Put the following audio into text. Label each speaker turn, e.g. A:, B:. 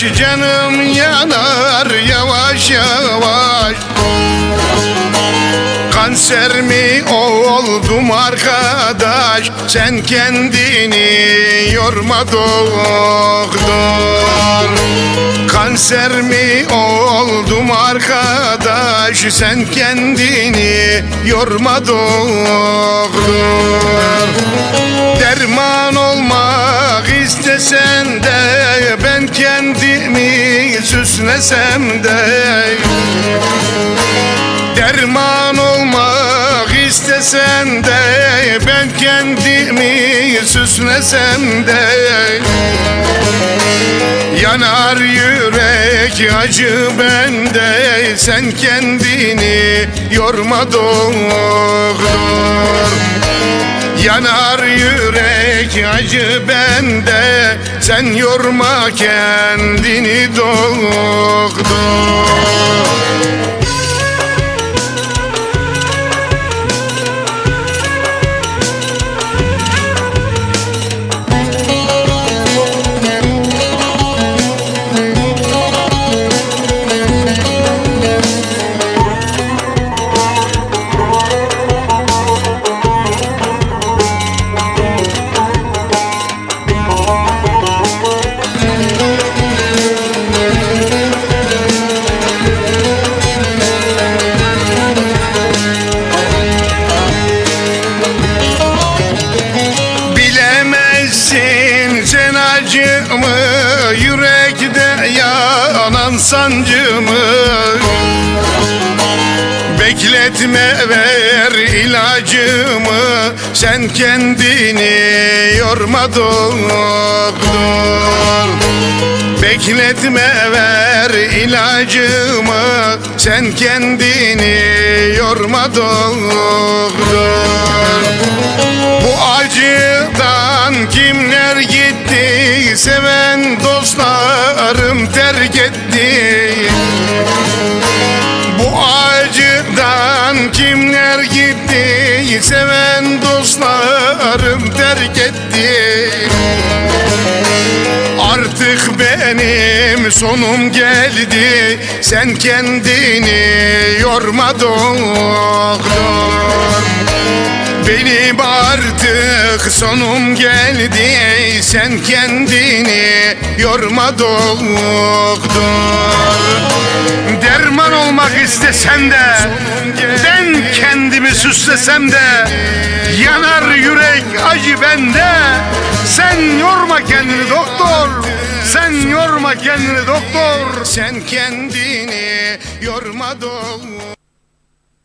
A: canım yanar yavaş yavaş Kanser mi oldum arkadaş? Sen kendini yorma doktor. Kanser mi oldum arkadaş? Sen kendini yorma doktor. Derman olmak istesen de Ben kendimi süslesem de. Derman olmak istesen de Ben kendimi süslesem de. Yanar yürek acı bende Sen kendini yorma doktor Yanar yürek acı bende Sen yorma kendini doktor acımı Yürekte yanan sancımı Bekletme ver ilacımı Sen kendini yorma doktor. Bekletme ver ilacımı Sen kendini yorma doktor. Bu acıdan kimler gitti Seven dostlarım terk etti. Bu acıdan kimler gitti? Seven dostlarım terk etti. Artık benim sonum geldi. Sen kendini yorma doktor benim artık sonum geldi. Sen kendini yorma doktor
B: Derman olmak istesem de Ben kendimi süslesem de Yanar yürek acı bende. Sen yorma kendini doktor Sen yorma kendini doktor.
A: Sen kendini yorma doktor